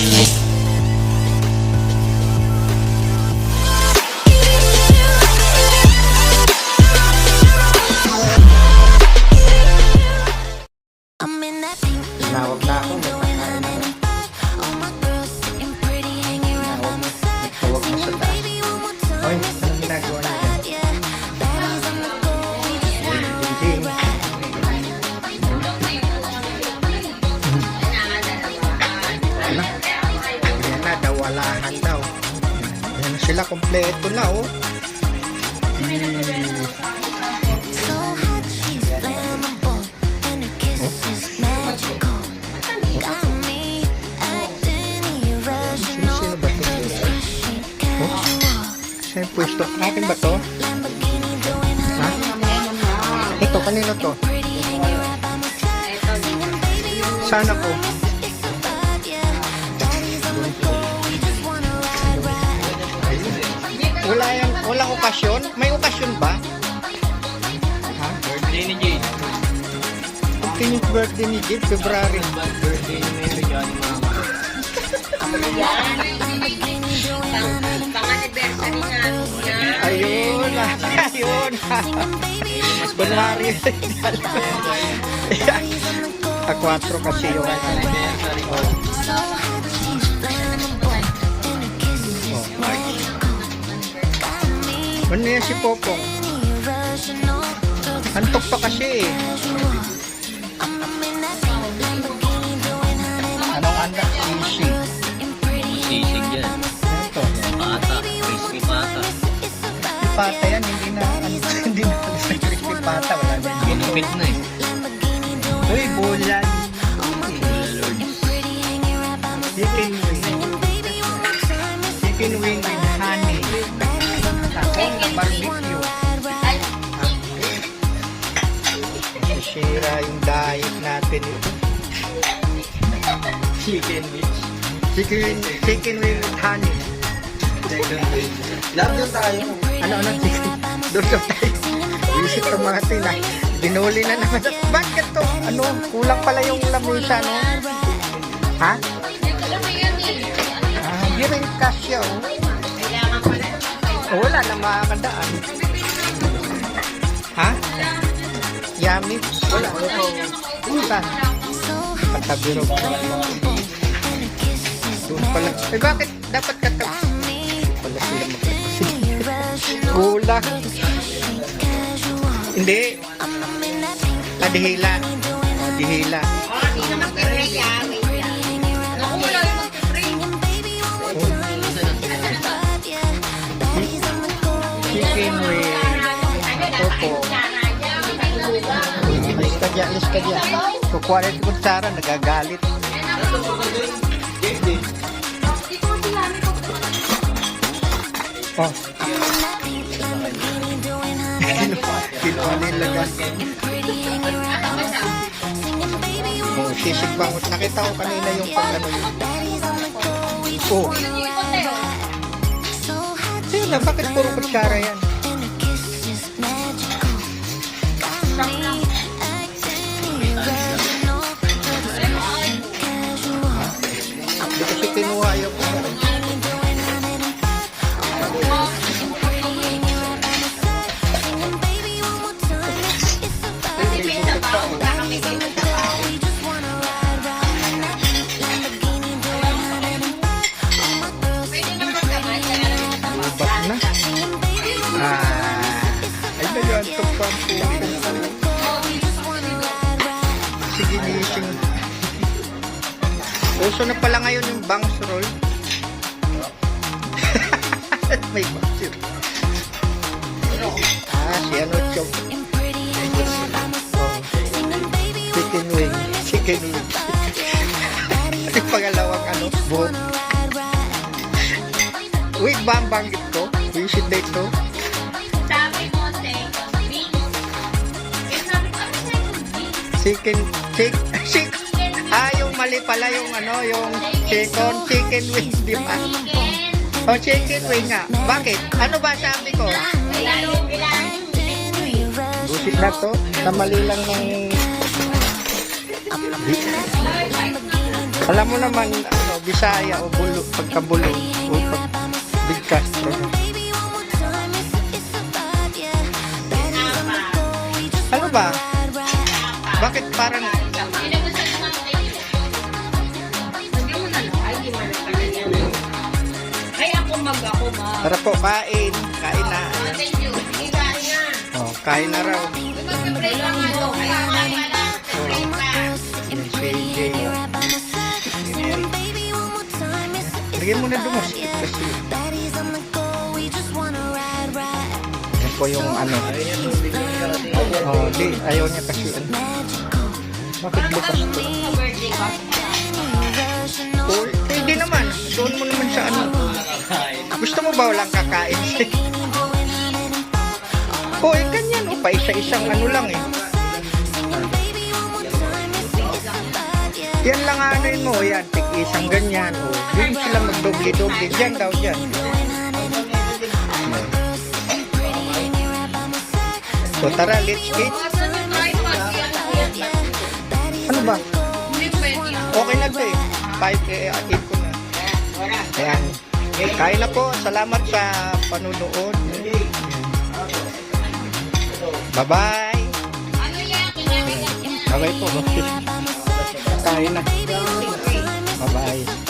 I'm in that pink Tinawag na ako. Ito? Flashing casual. Saan yung pwesto? Akin ba to? Ha? Ito, kanino to? pretty, hanging okasyon? May okasyon ba? Ha? Birthday ni Jade. Continuous birthday ni Jade, February. Birthday ni Mary Johnny Mama. Pang-anniversary namin yan. Ayun, ayun. Singing, baby, one more Kunwari. Ano yan si Popong? Antok pa kasi eh. Anong pretty, Sisig hanging yan. Ito. Pata. Crispy pata. Pata yan, hindi na, hindi na crispy pata. Wala na. Ginipit na eh. Chicken, chicken with honey. Love yun tayo. Ano, ano, chicken. Doon daw tayo. Visit ng mga tina. Binuli na naman. Bakit to? Ano, kulang pala yung lamesa, no? Ha? Ah, hindi rin kasya, oh. Oh, wala na makakadaan. Ha? Yummy? Wala. Ito. Saan? Katabi ro. Pala. Eh, bakit dapat katabi? Pala sila magkakasing. Kulang. Hindi. Adihila. Adihila. Hindi na mag-pray yan. Naku, wala yung mag-pray. Chicken. Opo. Alis ka dyan, alis ka dyan. Kukuha rin nagagalit. Oh. Kinuha nila gas. Oh, sisig bangot. Nakita ko kanina yung pag ano yun. Oh. Ayun na, bakit puro kutsara yan? Hindi Uso na pala ngayon yung bangs roll. May bangs roll. Ah, si ano, chok. Chicken wing. Chicken wing. Yung pangalawang ano, buhok. Uy, ba ang banggit ko? Visit date to? Sabi mo, mali pala yung ano, yung chicken, chicken wing, di ba? Chicken. Oh, chicken wing nga. Bakit? Ano ba sabi ko? Busit na to. Namali lang ng... Alam mo naman, ano, o Bisaya o bulo, pagkabulo o pag bigkas. Baby, one more time, Tara po, kain. Kain na. Thank you. Sige, kaya. Oh, kain na raw. Lang more time, it's, it's Lagyan mo na ride. yan po yung ano. Oh, di. Ayaw niya kasi. Bakit bukas to? Birthday ko. rush, you know. Oh, pwede naman. Doon mo naman sa ano. Gusto mo ba walang kakain? oh, eh, ganyan. Oh, pa isa-isang ano lang eh. Yan lang anuin mo. Yan, tig isang ganyan. Oh, yun sila magdoble-doble. Diyan daw, diyan. So tara, let's eat. Ano ba? Okay na to eh. Five, eh, eat ko na. Ayan. Kain na po. Salamat sa panunood. Bye-bye. Ano Bye-bye po. Kain na. Bye-bye.